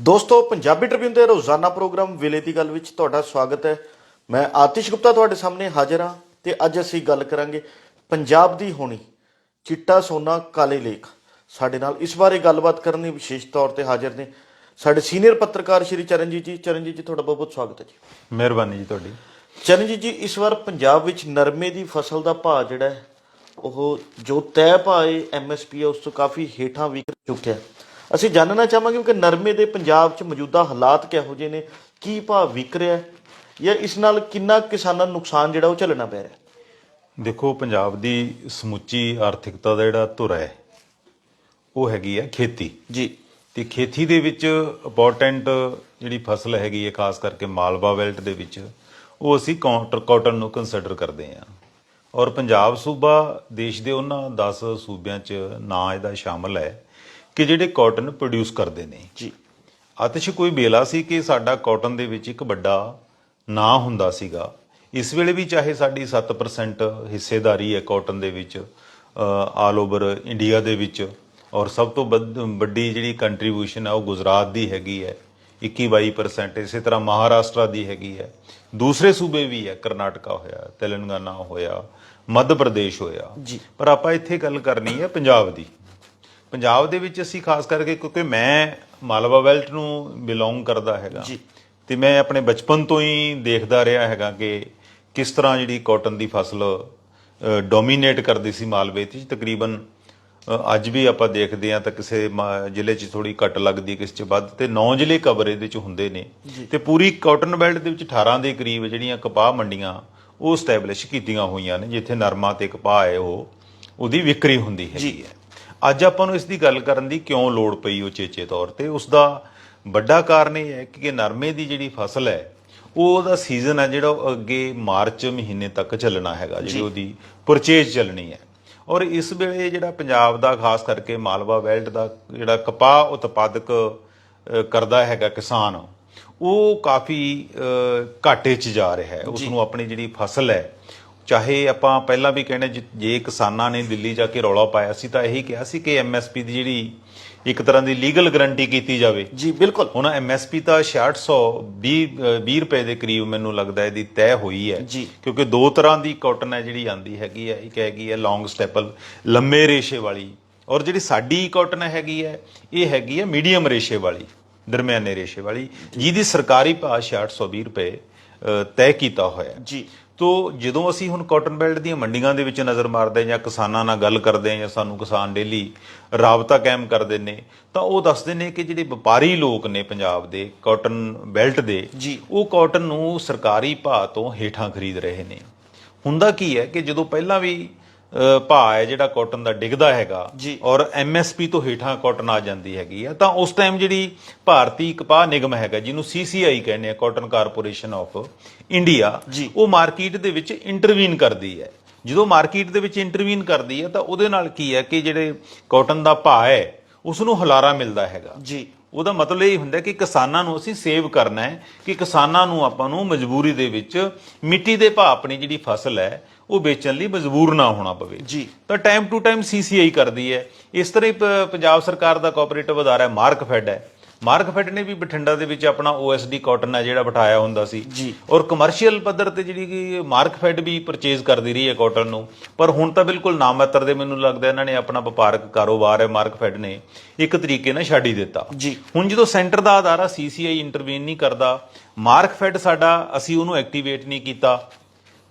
ਦੋਸਤੋ ਪੰਜਾਬੀ ਟ੍ਰਿਬਿਊਨ ਦੇ ਰੋਜ਼ਾਨਾ ਪ੍ਰੋਗਰਾਮ ਵੇਲੇ ਦੀ ਗੱਲ ਵਿੱਚ ਤੁਹਾਡਾ ਸਵਾਗਤ ਹੈ। ਮੈਂ ਆਤਿਸ਼ ਗੁਪਤਾ ਤੁਹਾਡੇ ਸਾਹਮਣੇ ਹਾਜ਼ਰ ਹਾਂ ਤੇ ਅੱਜ ਅਸੀਂ ਗੱਲ ਕਰਾਂਗੇ ਪੰਜਾਬ ਦੀ ਹੋਣੀ ਚਿੱਟਾ ਸੋਨਾ ਕਾਲੇ ਲੇਖ। ਸਾਡੇ ਨਾਲ ਇਸ ਬਾਰੇ ਗੱਲਬਾਤ ਕਰਨ ਲਈ ਵਿਸ਼ੇਸ਼ ਤੌਰ ਤੇ ਹਾਜ਼ਰ ਨੇ ਸਾਡੇ ਸੀਨੀਅਰ ਪੱਤਰਕਾਰ ਸ਼੍ਰੀ ਚਰਨਜੀਤ ਜੀ। ਚਰਨਜੀਤ ਜੀ ਤੁਹਾਡਾ ਬਹੁਤ ਬਹੁਤ ਸਵਾਗਤ ਹੈ ਜੀ। ਮਿਹਰਬਾਨੀ ਜੀ ਤੁਹਾਡੀ। ਚਰਨਜੀਤ ਜੀ ਇਸ ਵਾਰ ਪੰਜਾਬ ਵਿੱਚ ਨਰਮੇ ਦੀ ਫਸਲ ਦਾ ਭਾਅ ਜਿਹੜਾ ਹੈ ਉਹ ਜੋ ਤੈਅ ਭਾਅ ਹੈ ਐਮਐਸਪੀ ਹੈ ਉਸ ਤੋਂ ਕਾਫੀ ਹੇਠਾਂ ਵਿਕ ਚੁੱਕਿਆ। ਹੈ। ਅਸੀਂ ਜਾਣਨਾ ਚਾਹਾਂਗੇ ਕਿ ਨਰਮੇ ਦੇ ਪੰਜਾਬ 'ਚ ਮੌਜੂਦਾ ਹਾਲਾਤ ਕਿਹੋ ਜਿਹੇ ਨੇ ਕੀ ਭਾਅ ਵਿਕ ਰਿਹਾ ਹੈ ਜਾਂ ਇਸ ਨਾਲ ਕਿੰਨਾ ਕਿਸਾਨਾਂ ਨੂੰ ਨੁਕਸਾਨ ਜਿਹੜਾ ਉਹ ਝੱਲਣਾ ਪੈ ਰਿਹਾ ਦੇਖੋ ਪੰਜਾਬ ਦੀ ਸਮੁੱਚੀ ਆਰਥਿਕਤਾ ਦਾ ਜਿਹੜਾ ਧੁਰ ਹੈ ਉਹ ਹੈਗੀ ਹੈ ਖੇਤੀ। ਜੀ। ਤੇ ਖੇਤੀ ਦੇ ਵਿੱਚ ਇੰਪੋਰਟੈਂਟ ਜਿਹੜੀ ਫਸਲ ਹੈਗੀ ਹੈ ਖਾਸ ਕਰਕੇ ਮਾਲਵਾ ਬੈਲਟ ਦੇ ਵਿੱਚ ਉਹ ਅਸੀਂ ਕਾਊਂਟਰ ਕਾਟਨ ਨੂੰ ਕੰਸੀਡਰ ਕਰਦੇ ਹਾਂ। ਔਰ ਪੰਜਾਬ ਸੂਬਾ ਦੇਸ਼ ਦੇ ਉਹਨਾਂ 10 ਸੂਬਿਆਂ 'ਚ ਨਾਂ ਇਹਦਾ ਸ਼ਾਮਲ ਹੈ। ਕਿ ਜਿਹੜੇ ਕਾਟਨ ਪ੍ਰੋਡਿਊਸ ਕਰਦੇ ਨੇ। ਜੀ। ਆਤਿਸ਼ ਕੋਈ ਵੇਲਾ ਸੀ ਕਿ ਸਾਡਾ ਕਾਟਨ ਦੇ ਵਿੱਚ ਇੱਕ ਵੱਡਾ ਨਾਂ ਹੁੰਦਾ ਸੀਗਾ? ਇਸ ਵੇਲੇ ਵੀ ਚਾਹੇ ਸਾਡੀ 7% ਹਿੱਸੇਦਾਰੀ ਹੈ ਕਾਟਨ ਦੇ ਵਿੱਚ ਆਲ ਓਵਰ ਇੰਡੀਆ ਦੇ ਵਿੱਚ ਔਰ ਸਭ ਤੋਂ ਵੱਡੀ ਜਿਹੜੀ ਕੰਟਰੀਬਿਊਸ਼ਨ ਹੈ ਉਹ ਗੁਜਰਾਤ ਦੀ ਹੈਗੀ ਹੈ। 21-22% ਇਸੇ ਤਰ੍ਹਾਂ ਮਹਾਰਾਸ਼ਟਰ ਦੀ ਹੈਗੀ ਹੈ। ਦੂਸਰੇ ਸੂਬੇ ਵੀ ਹੈ ਕਰਨਾਟਕਾ ਹੋਇਆ ਤੇਲੰਗਾਨਾ ਹੋਇਆ ਮੱਧ ਪ੍ਰਦੇਸ਼ ਹੋਇਆ। ਪਰ ਆਪਾਂ ਇੱਥੇ ਗੱਲ ਕਰਨੀ ਹੈ ਪੰਜਾਬ ਦੀ। ਪੰਜਾਬ ਦੇ ਵਿੱਚ ਅਸੀਂ ਖਾਸ ਕਰਕੇ ਕਿਉਂਕਿ ਮੈਂ ਮਾਲਵਾ ਬੈਲਟ ਨੂੰ ਬਿਲੋਂਗ ਕਰਦਾ ਹੈਗਾ ਜੀ। ਤੇ ਮੈਂ ਆਪਣੇ ਬਚਪਨ ਤੋਂ ਹੀ ਦੇਖਦਾ ਰਿਹਾ ਹੈਗਾ ਕਿ ਕਿਸ ਤਰ੍ਹਾਂ ਜਿਹੜੀ ਕਾਟਨ ਦੀ ਫਸਲ ਡੋਮੀਨੇਟ ਕਰਦੀ ਸੀ ਮਾਲਵੇ ਤੇ ਤਕਰੀਬਨ ਅੱਜ ਵੀ ਆਪਾਂ ਦੇਖਦੇ ਆ ਤਾਂ ਕਿਸੇ ਜ਼ਿਲ੍ਹੇ 'ਚ ਥੋੜੀ ਘੱਟ ਲੱਗਦੀ ਕਿਸੇ 'ਚ ਵੱਧ ਤੇ 9 ਜ਼ਿਲ੍ਹੇ ਕਵਰ ਇਹਦੇ 'ਚ ਹੁੰਦੇ ਨੇ। ਤੇ ਪੂਰੀ ਕਾਟਨ ਬੈਲਟ ਦੇ ਵਿੱਚ 18 ਦੇ ਕਰੀਬ ਜਿਹੜੀਆਂ ਕਪਾਹ ਮੰਡੀਆਂ ਉਹ ਸਟੈਬਲਿਸ਼ ਕੀਤੀਆਂ ਹੋਈਆਂ ਨੇ ਜਿੱਥੇ ਨਰਮਾ ਤੇ ਕਪਾਹ ਹੈ ਉਹ ਉਹਦੀ ਵਿਕਰੀ ਹੁੰਦੀ ਹੈ। ਅੱਜ ਆਪਾਂ ਨੂੰ ਇਸ ਦੀ ਗੱਲ ਕਰਨ ਦੀ ਕਿਉਂ ਲੋੜ ਪਈ ਉਹ ਚੇਚੇ ਤੌਰ ਤੇ? ਉਸ ਦਾ ਵੱਡਾ ਕਾਰਨ ਇਹ ਹੈ ਕਿ ਨਰਮੇ ਦੀ ਜਿਹੜੀ ਫਸਲ ਹੈ ਉਹ ਉਹਦਾ ਸੀਜ਼ਨ ਹੈ ਜਿਹੜਾ ਉਹ ਅੱਗੇ ਮਾਰਚ ਮਹੀਨੇ ਤੱਕ ਚੱਲਣਾ ਹੈਗਾ ਜਿਹੜੀ ਉਹਦੀ ਪਰਚੇਜ ਚੱਲਣੀ ਹੈ। ਔਰ ਇਸ ਵੇਲੇ ਜਿਹੜਾ ਪੰਜਾਬ ਦਾ ਖਾਸ ਕਰਕੇ ਮਾਲਵਾ ਬੈਲਟ ਦਾ ਜਿਹੜਾ ਕਪਾਹ ਉਤਪਾਦਕ ਕਰਦਾ ਹੈਗਾ ਕਿਸਾਨ ਉਹ ਕਾਫੀ ਘਾਟੇ 'ਚ ਜਾ ਰਿਹਾ ਹੈ। ਉਸ ਨੂੰ ਆਪਣੀ ਜਿਹੜੀ ਫਸਲ ਹੈ ਚਾਹੇ ਆਪਾਂ ਪਹਿਲਾਂ ਵੀ ਕਹਿੰਦੇ ਜੇ- ਜੇ ਕਿਸਾਨਾਂ ਨੇ ਦਿੱਲੀ ਜਾ ਕੇ ਰੌਲਾ ਪਾਇਆ ਸੀ ਤਾਂ ਇਹੀ ਕਿਹਾ ਸੀ ਕਿ ਐਮਐਸਪੀ ਦੀ ਜਿਹੜੀ ਇੱਕ ਤਰ੍ਹਾਂ ਦੀ ਲੀਗਲ ਗਾਰੰਟੀ ਕੀਤੀ ਜਾਵੇ। ਜੀ ਬਿਲਕੁਲ। ਹੁਣ ਐਮਐਸਪੀ ਤਾਂ 6600 20 20 ਰੁਪਏ ਦੇ ਕਰੀਬ ਮੈਨੂੰ ਲੱਗਦਾ ਇਹਦੀ ਤੈਅ ਹੋਈ ਹੈ। ਜੀ। ਕਿਉਂਕਿ ਦੋ ਤਰ੍ਹਾਂ ਦੀ ਕਾਟਨ ਹੈ ਜਿਹੜੀ ਆਂਦੀ ਹੈਗੀ ਹੈ। ਇੱਕ ਹੈਗੀ ਹੈ ਲੌਂਗ ਸਟੈਪਲ ਲੰਮੇ ਰੇਸ਼ੇ ਵਾਲੀ ਔਰ ਜਿਹੜੀ ਸਾਡੀ ਕਾਟਨ ਹੈਗੀ ਹੈ ਇਹ ਹੈਗੀ ਹੈ ਮੀਡੀਅਮ ਰੇਸ਼ੇ ਵਾਲੀ ਦਰਮਿਆਨੇ ਰੇਸ਼ੇ ਵਾਲੀ ਜਿਹਦੀ ਸਰਕਾਰੀ ਭਾਅ 6620 ਰੁਪਏ ਅ, ਤੈਅ ਕੀਤਾ ਹੋਇਆ ਹੈ। ਜੀ। ਤੋ ਜਦੋਂ ਅਸੀਂ ਹੁਣ ਕਾਟਨ ਬੈਲਟ ਦੀਆਂ ਮੰਡੀਆਂ ਦੇ ਵਿੱਚ ਨਜ਼ਰ ਮਾਰਦੇ ਜਾਂ ਕਿਸਾਨਾਂ ਨਾਲ ਗੱਲ ਕਰਦੇ ਜਾਂ ਸਾਨੂੰ ਕਿਸਾਨ ਡੇਲੀ ਰਾਬਤਾ ਕਾਇਮ ਕਰਦੇ ਨੇ ਤਾਂ ਉਹ ਦੱਸਦੇ ਨੇ ਕਿ ਜਿਹੜੇ ਵਪਾਰੀ ਲੋਕ ਨੇ ਪੰਜਾਬ ਦੇ ਕਾਟਨ ਬੈਲਟ ਦੇ ਜੀ। ਉਹ ਕਾਟਨ ਨੂੰ ਸਰਕਾਰੀ ਭਾਅ ਤੋਂ ਹੇਠਾਂ ਖਰੀਦ ਰਹੇ ਨੇ ਹੁੰਦਾ ਕੀ ਹੈ ਕਿ ਜਦੋਂ ਪਹਿਲਾਂ ਵੀ ਭਾਅ ਹੈ ਜਿਹੜਾ ਕਾਟਨ ਦਾ ਡਿੱਗਦਾ ਹੈਗਾ। ਔਰ ਐਮਐਸਪੀ ਤੋਂ ਹੇਠਾਂ ਕਾਟਨ ਆ ਜਾਂਦੀ ਹੈਗੀ ਆ ਤਾਂ ਉਸ ਟਾਈਮ ਜਿਹੜੀ ਭਾਰਤੀ ਕਪਾਹ ਨਿਗਮ ਹੈਗਾ ਜਿਹਨੂੰ ਸੀਸੀਆਈ ਕਹਿੰਦੇ ਆ ਕਾਟਨ ਕਾਰਪੋਰੇਸ਼ਨ ਆਫ ਇੰਡੀਆ। ਉਹ ਮਾਰਕੀਟ ਦੇ ਵਿੱਚ ਇੰਟਰਵੀਨ ਕਰਦੀ ਹੈ ਜਦੋਂ ਮਾਰਕੀਟ ਦੇ ਵਿੱਚ ਇੰਟਰਵੀਨ ਕਰਦੀ ਹੈ ਤਾਂ ਉਹਦੇ ਨਾਲ ਕੀ ਹੈ ਕਿ ਜਿਹੜੇ ਕਾਟਨ ਦਾ ਭਾਅ ਹੈ ਉਸ ਨੂੰ ਹੁਲਾਰਾ ਮਿਲਦਾ ਹੈਗਾ ਜੀ ਉਹਦਾ ਮਤਲਬ ਇਹ ਹੁੰਦਾ ਕਿ ਕਿਸਾਨਾਂ ਨੂੰ ਅਸੀਂ ਸੇਵ ਕਰਨਾ ਹੈ ਕਿ ਕਿਸਾਨਾਂ ਨੂੰ ਆਪਾਂ ਨੂੰ ਮਜਬੂਰੀ ਦੇ ਵਿੱਚ ਮਿੱਟੀ ਦੇ ਭਾਅ ਆਪਣੀ ਜਿਹੜੀ ਫਸਲ ਹੈ ਉਹ ਵੇਚਣ ਲਈ ਮਜਬੂਰ ਨਾ ਹੋਣਾ ਪਵੇ ਜੀ। ਤਾਂ ਟਾਈਮ ਟੂ ਟਾਈਮ ਸੀਸੀਆਈ ਕਰਦੀ ਹੈ ਇਸ ਤਰ੍ਹਾਂ ਹੀ ਪੰਜਾਬ ਸਰਕਾਰ ਦਾ ਕੋਆਪਰੇਟਿਵ ਅਦਾਰਾ ਹੈ ਮਾਰਕਫੈਡ ਹੈ ਮਾਰਕਫੈਡ ਨੇ ਵੀ ਬਠਿੰਡਾ ਦੇ ਵਿੱਚ ਆਪਣਾ ਓਐਸਡੀ ਕਾਟਨ ਹੈ ਜਿਹੜਾ ਬਿਠਾਇਆ ਹੁੰਦਾ ਸੀ ਜੀ। ਔਰ ਕਮਰਸ਼ੀਅਲ ਪੱਧਰ ਤੇ ਜਿਹੜੀ ਕਿ ਮਾਰਕਫੈਡ ਵੀ ਪਰਚੇਜ਼ ਕਰਦੀ ਰਹੀ ਹੈ ਕਾਟਨ ਨੂੰ ਪਰ ਹੁਣ ਤਾਂ ਬਿਲਕੁਲ ਨਾਮਾਤਰ ਦੇ ਮੈਨੂੰ ਲੱਗਦਾ ਇਹਨਾਂ ਨੇ ਆਪਣਾ ਵਪਾਰਕ ਕਾਰੋਬਾਰ ਹੈ ਮਾਰਕਫੈਡ ਨੇ ਇੱਕ ਤਰੀਕੇ ਨਾਲ ਛੱਡ ਹੀ ਦਿੱਤਾ ਜੀ। ਹੁਣ ਜਦੋਂ ਸੈਂਟਰ ਦਾ ਅਦਾਰਾ ਸੀਸੀਆਈ ਇੰਟਰਵੀਨ ਨਹੀਂ ਕਰਦਾ ਮਾਰਕਫੈਡ ਸਾਡਾ ਅਸੀਂ ਉਹਨੂੰ ਐਕਟੀਵੇਟ ਨਹੀਂ ਕੀਤਾ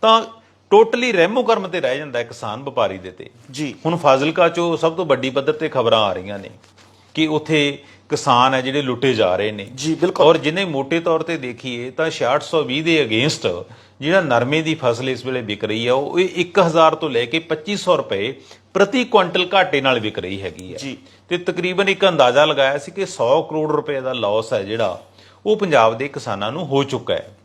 ਤਾਂ ਟੋਟਲੀ ਰਹਿਮੋ ਕਰਮ ਤੇ ਰਹਿ ਜਾਂਦਾ ਹੈ ਕਿਸਾਨ ਵਪਾਰੀ ਦੇ ਤੇ। ਜੀ। ਹੁਣ ਫਾਜ਼ਿਲਕਾ ਚੋਂ ਸਭ ਤੋਂ ਵੱਡੀ ਪੱਧਰ ਤੇ ਖਬਰਾਂ ਆ ਰਹੀਆਂ ਨੇ ਕਿ ਉੱਥੇ ਕਿਸਾਨ ਹੈ ਜਿਹੜੇ ਲੁੱਟੇ ਜਾ ਰਹੇ ਨੇ। ਜੀ, ਬਿਲਕੁਲ। ਔਰ ਜਿਹਨੇ ਮੋٹے ਤੌਰ ਤੇ ਦੇਖੀਏ ਤਾਂ 6620 ਦੇ ਅਗੇਂਸਟ ਜਿਹੜਾ ਨਰਮੇ ਦੀ ਫਸਲ ਇਸ ਵੇਲੇ ਵਿਕ ਰਹੀ ਹੈ ਉਹ ਇਹ 1000 ਤੋਂ ਲੈ ਕੇ 2500 ਰੁਪਏ ਪ੍ਰਤੀ ਕੁਇੰਟਲ ਘਾਟੇ ਨਾਲ ਵਿਕ ਰਹੀ ਹੈਗੀ ਹੈ। ਜੀ। ਤੇ ਤਕਰੀਬਨ ਇੱਕ ਅੰਦਾਜ਼ਾ ਲਗਾਇਆ ਸੀ ਕਿ 100 ਕਰੋੜ ਰੁਪਏ ਦਾ ਲਾਸ ਹੈ ਜਿਹੜਾ ਉਹ ਪੰਜਾਬ ਦੇ ਕਿਸਾਨਾਂ ਨੂੰ ਹੋ ਚੁੱਕਾ ਹੈ।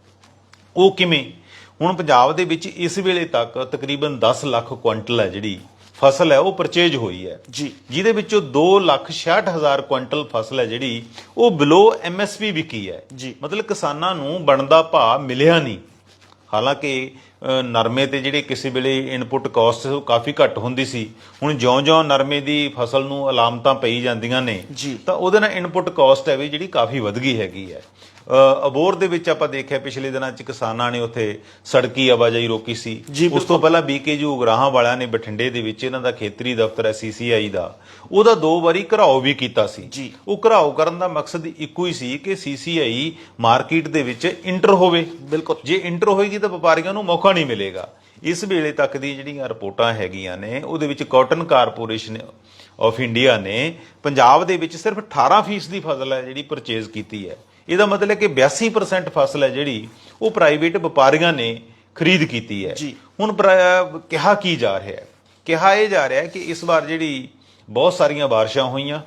ਉਹ ਕਿਵੇਂ? ਹੁਣ ਪੰਜਾਬ ਦੇ ਵਿੱਚ ਇਸ ਵੇਲੇ ਤੱਕ ਤਕਰੀਬਨ 10 ਲੱਖ ਕੁਇੰਟਲ ਹੈ ਜਿਹੜੀ ਫਸਲ ਹੈ ਉਹ ਪਰਚੇਜ ਹੋਈ ਹੈ ਜੀ। ਜਿਹਦੇ ਵਿੱਚੋਂ 266000 ਕੁਇੰਟਲ ਫਸਲ ਹੈ ਜਿਹੜੀ ਉਹ ਬਿਲੋ ਐਮਐਸਪੀ ਵਿਕੀ ਹੈ ਜੀ। ਮਤਲਬ ਕਿਸਾਨਾਂ ਨੂੰ ਬਣਦਾ ਭਾਅ ਮਿਲਿਆ ਨਹੀਂ ਹਾਲਾਂਕਿ ਨਰਮੇ ਤੇ ਜਿਹੜੇ ਕਿਸੇ ਵੇਲੇ ਇਨਪੁਟ ਕਾਸਟ ਕਾਫੀ ਘੱਟ ਹੁੰਦੀ ਸੀ ਹੁਣ ਜਿਉਂ-ਜਿਉਂ ਨਰਮੇ ਦੀ ਫਸਲ ਨੂੰ ਅਲਾਮਤਾਂ ਪਈ ਜਾਂਦੀਆਂ ਨੇ। ਤਾਂ ਉਹਦੇ ਨਾਲ ਇਨਪੁਟ ਕਾਸਟ ਹੈ ਵੀ ਜਿਹੜੀ ਕਾਫੀ ਵਧ ਗਈ ਹੈਗੀ ਹੈ ਅਬੋਰ ਦੇ ਵਿੱਚ ਆਪਾਂ ਦੇਖਿਆ ਪਿਛਲੇ ਦਿਨਾਂ 'ਚ ਕਿਸਾਨਾਂ ਨੇ ਉੱਥੇ ਸੜਕੀ ਆਵਾਜਾਈ ਰੋਕੀ ਸੀ। ਉਸ ਤੋਂ ਪਹਿਲਾਂ ਬੀਕੇਯੂ ਉਗਰਾਹਾਂ ਵਾਲਿਆਂ ਨੇ ਬਠਿੰਡੇ ਦੇ ਵਿੱਚ ਇਹਨਾਂ ਦਾ ਖੇਤਰੀ ਦਫ਼ਤਰ ਹੈ ਸੀਸੀਆਈ ਦਾ। ਉਹਦਾ ਦੋ ਵਾਰੀ ਘਰਾਓ ਵੀ ਕੀਤਾ ਸੀ। ਉਹ ਘਰਾਓ ਕਰਨ ਦਾ ਮਕਸਦ ਇੱਕੋ ਹੀ ਸੀ ਕਿ ਸੀਸੀਆਈ ਮਾਰਕੀਟ ਦੇ ਵਿੱਚ ਇੰਟਰ ਹੋਵੇ। ਬਿਲਕੁਲ। ਜੇ ਇੰਟਰ ਹੋਏਗੀ ਤਾਂ ਵਪਾਰੀਆਂ ਨੂੰ ਮੌਕਾ ਨਹੀਂ ਮਿਲੇਗਾ। ਇਸ ਵੇਲੇ ਤੱਕ ਦੀ ਜਿਹੜੀਆਂ ਰਿਪੋਰਟਾਂ ਹੈਗੀਆਂ ਨੇ ਉਹਦੇ ਵਿੱਚ ਕਾਟਨ ਕਾਰਪੋਰੇਸ਼ਨ ਆਫ ਇੰਡੀਆ ਨੇ ਪੰਜਾਬ ਦੇ ਵਿੱਚ ਸਿਰਫ 18% ਦੀ ਫਸਲ ਹੈ ਜਿਹੜੀ ਪਰਚੇਜ਼ ਕੀਤੀ ਹੈ। ਇਹਦਾ ਮਤਲਬ ਹੈ ਕਿ 82% ਫਸਲ ਹੈ ਜਿਹੜੀ ਉਹ ਪ੍ਰਾਈਵੇਟ ਵਪਾਰੀਆਂ ਨੇ ਖਰੀਦ ਕੀਤੀ ਹੈ। ਹੁਣ ਕਿਹਾ ਕੀ ਜਾ ਰਿਹਾ ਹੈ ਕਿਹਾ ਇਹ ਜਾ ਰਿਹਾ ਹੈ ਕਿ ਇਸ ਵਾਰ ਜਿਹੜੀ ਬਹੁਤ ਸਾਰੀਆਂ ਬਾਰਿਸ਼ਾਂ ਹੋਈਆਂ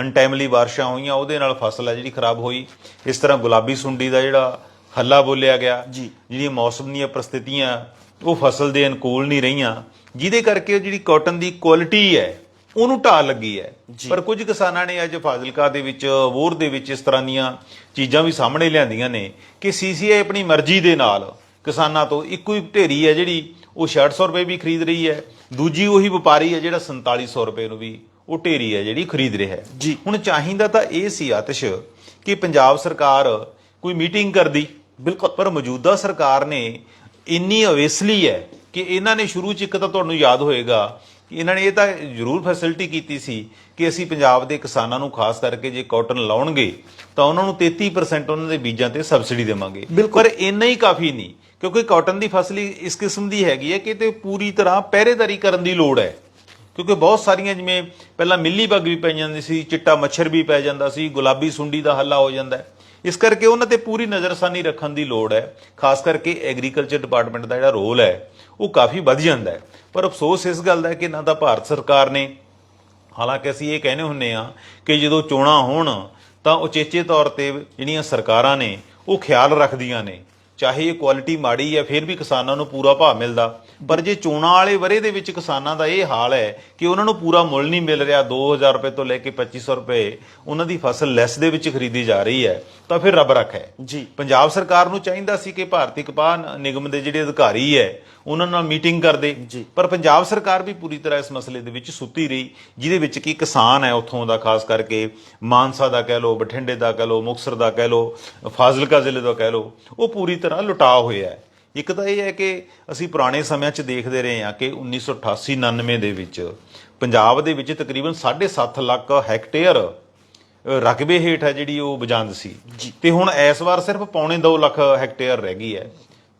ਅਨਟਾਈਮਲੀ ਬਾਰਿਸ਼ਾਂ ਹੋਈਆਂ ਉਹਦੇ ਨਾਲ ਫਸਲ ਹੈ ਜਿਹੜੀ ਖਰਾਬ ਹੋਈ ਇਸ ਤਰ੍ਹਾਂ ਗੁਲਾਬੀ ਸੁੰਡੀ ਦਾ ਜਿਹੜਾ ਹੱਲਾ ਬੋਲਿਆ ਗਿਆ। ਜਿਹੜੀਆਂ ਮੌਸਮ ਦੀਆਂ ਪ੍ਰਸਥਿਤੀਆਂ ਉਹ ਫਸਲ ਦੇ ਅਨੁਕੂਲ ਨਹੀਂ ਰਹੀਆਂ ਜਿਹਦੇ ਕਰਕੇ ਜਿਹੜੀ ਕਾਟਨ ਦੀ ਕੁਆਲਿਟੀ ਹੈ ਉਹਨੂੰ ਢਾਲ ਲੱਗੀ ਹੈ। ਪਰ ਕੁਝ ਕਿਸਾਨਾਂ ਨੇ ਅੱਜ ਫਾਜ਼ਿਲਕਾ ਦੇ ਵਿੱਚ ਵੋਰ ਦੇ ਵਿੱਚ ਇਸ ਤਰ੍ਹਾਂ ਦੀਆਂ ਚੀਜ਼ਾਂ ਵੀ ਸਾਹਮਣੇ ਲਿਆਂਦੀਆਂ ਨੇ ਕਿ ਸੀਸੀਆਈ ਆਪਣੀ ਮਰਜ਼ੀ ਦੇ ਨਾਲ ਕਿਸਾਨਾਂ ਤੋਂ ਇੱਕੋ ਹੀ ਢੇਰੀ ਹੈ ਜਿਹੜੀ ਉਹ 6600 ਰੁਪਏ ਵੀ ਖਰੀਦ ਰਹੀ ਹੈ। ਦੂਜੀ ਉਹੀ ਵਪਾਰੀ ਹੈ ਜਿਹੜਾ 4700 ਰੁਪਏ ਨੂੰ ਵੀ ਉਹ ਢੇਰੀ ਹੈ ਜਿਹੜੀ ਖਰੀਦ ਰਿਹਾ ਹੈ। ਜੀ। ਹੁਣ ਚਾਹੀਦਾ ਤਾਂ ਇਹ ਸੀ ਆਤਿਸ਼ ਕਿ ਪੰਜਾਬ ਸਰਕਾਰ ਕੋਈ ਮੀਟਿੰਗ ਕਰਦੀ ਬਿਲਕੁਲ। ਪਰ ਮੌਜੂਦਾ ਸਰਕਾਰ ਨੇ ਇੰਨੀ ਅਵੇਸਲੀ ਹੈ ਕਿ ਇਹਨਾਂ ਨੇ ਸ਼ੁਰੂ ਚ ਇੱਕ ਤਾਂ ਤੁਹਾਨੂੰ ਯਾਦ ਹੋਏਗਾ ਕਿ ਇਹਨਾਂ ਨੇ ਇਹ ਤਾਂ ਜ਼ਰੂਰ ਫੈਸਿਲਿਟੀ ਕੀਤੀ ਸੀ ਕਿ ਅਸੀਂ ਪੰਜਾਬ ਦੇ ਕਿਸਾਨਾਂ ਨੂੰ ਖਾਸ ਕਰਕੇ ਜੇ ਕਾਟਨ ਲਾਉਣਗੇ ਤਾਂ ਉਹਨਾਂ ਨੂੰ 33% ਉਹਨਾਂ ਦੇ ਬੀਜਾਂ ਤੇ ਸਬਸਿਡੀ ਦੇਵਾਂਗੇ। ਪਰ ਇੰਨਾ ਹੀ ਕਾਫੀ ਨਹੀਂ ਕਿਉਂਕਿ ਕਾਟਨ ਦੀ ਫਸਲ ਇਸ ਕਿਸਮ ਦੀ ਹੈਗੀ ਹੈ ਕਿ ਤੇ ਪੂਰੀ ਤਰ੍ਹਾਂ ਪਹਿਰੇਦਾਰੀ ਕਰਨ ਦੀ ਲੋੜ ਹੈ। ਕਿਉਂਕਿ ਬਹੁਤ ਸਾਰੀਆਂ ਜਿਵੇਂ ਪਹਿਲਾਂ ਮਿੱਲੀ ਬੱਗ ਵੀ ਪੈ ਜਾਂਦੀ ਸੀ ਚਿੱਟਾ ਮੱਛਰ ਵੀ ਪੈ ਜਾਂਦਾ ਸੀ ਗੁਲਾਬੀ ਸੁੰਡੀ ਦਾ ਹੱਲਾ ਹੋ ਜਾਂਦਾ ਹੈ। ਇਸ ਕਰਕੇ ਉਹਨਾਂ ਤੇ ਪੂਰੀ ਨਜ਼ਰਸਾਨੀ ਰੱਖਣ ਦੀ ਲੋੜ ਹੈ ਖਾਸ ਕਰਕੇ ਐਗਰੀਕਲਚਰ ਡਿਪਾਰਟਮੈਂਟ ਦਾ ਜਿਹੜਾ ਰੋਲ ਹੈ। ਉਹ ਕਾਫੀ ਵੱਧ ਜਾਂਦਾ ਹੈ। ਪਰ ਅਫਸੋਸ ਇਸ ਗੱਲ ਦਾ ਹੈ ਕਿ ਨਾ ਤਾਂ ਭਾਰਤ ਸਰਕਾਰ ਨੇ ਹਾਲਾਂਕਿ ਅਸੀਂ ਇਹ ਕਹਿੰਦੇ ਹੁੰਨੇ ਆ ਕਿ ਜਦੋਂ ਚੋਣਾਂ ਹੋਣ ਤਾਂ ਉਚੇਚੇ ਤੌਰ ਤੇ ਜਿਹੜੀਆਂ ਸਰਕਾਰਾਂ ਨੇ ਉਹ ਖਿਆਲ ਰੱਖਦੀਆਂ ਨੇ। ਚਾਹੇ ਇਹ ਕੁਆਲਿਟੀ ਮਾੜੀ ਹੈ ਫਿਰ ਵੀ ਕਿਸਾਨਾਂ ਨੂੰ ਪੂਰਾ ਭਾਅ ਮਿਲਦਾ। ਪਰ ਜੇ ਚੋਣਾਂ ਵਾਲੇ ਵਰੇ ਦੇ ਵਿੱਚ ਕਿਸਾਨਾਂ ਦਾ ਇਹ ਹਾਲ ਹੈ ਕਿ ਉਹਨਾਂ ਨੂੰ ਪੂਰਾ ਮੁੱਲ ਨਹੀਂ ਮਿਲ ਰਿਹਾ 2000 ਰੁਪਏ ਤੋਂ ਲੈ ਕੇ 2500 ਰੁਪਏ ਉਹਨਾਂ ਦੀ ਫਸਲ ਲੈਸ ਦੇ ਵਿੱਚ ਖਰੀਦੀ ਜਾ ਰਹੀ ਹੈ ਤਾਂ ਫਿਰ ਰੱਬ ਰੱਖ। ਹੈ ਜੀ। ਪੰਜਾਬ ਸਰਕਾਰ ਨੂੰ ਚਾਹੀਦਾ ਸੀ ਕਿ ਭਾਰਤੀ ਕਪਾਹ ਨਿਗਮ ਦੇ ਜਿਹੜੇ ਅਧਿਕਾਰੀ ਹੈ ਉਹਨਾਂ ਨਾਲ ਮੀਟਿੰਗ ਕਰਦੇ। ਪਰ ਪੰਜਾਬ ਸਰਕਾਰ ਵੀ ਪੂਰੀ ਤਰ੍ਹਾਂ ਇਸ ਮਸਲੇ ਦੇ ਵਿੱਚ ਸੁੱਤੀ ਰਹੀ ਜਿਹਦੇ ਵਿੱਚ ਕੀ ਕਿਸਾਨ ਹੈ ਉੱਥੋਂ ਦਾ ਖਾਸ ਕਰਕੇ ਮਾਨਸਾ ਦਾ ਕਹਿ ਲਓ ਬਠਿੰਡੇ ਦਾ ਕਹਿ ਲਓ ਮੁਕਸਰ ਦਾ ਕਹਿ ਲਓ ਫਾਜ਼ਿਲਕਾ ਜ਼ਿਲ੍ਹੇ ਦਾ ਕਹਿ ਲਓ ਉਹ ਪੂਰੀ ਤਰ੍ਹਾਂ ਲੁਟਾ ਹੋਇਆ ਹੈ। ਇੱਕ ਤਾਂ ਇਹ ਹੈ ਕਿ ਅਸੀਂ ਪੁਰਾਣੇ ਸਮਿਆਂ 'ਚ ਦੇਖਦੇ ਰਹੇ ਹਾਂ ਕਿ 1988 99 ਦੇ ਵਿੱਚ ਪੰਜਾਬ ਦੇ ਵਿੱਚ ਤਕਰੀਬਨ 7.5 ਲੱਖ ਹੈਕਟੇਅਰ ਰਕਬੇ ਹੇਠ ਹੈ ਜਿਹੜੀ ਉਹ ਬਜੰਦ ਸੀ। ਤੇ ਹੁਣ ਇਸ ਵਾਰ ਸਿਰਫ ਪੌਣੇ 2 ਲੱਖ ਹੈਕਟੇਅਰ ਰਹਿ ਗਈ ਹੈ।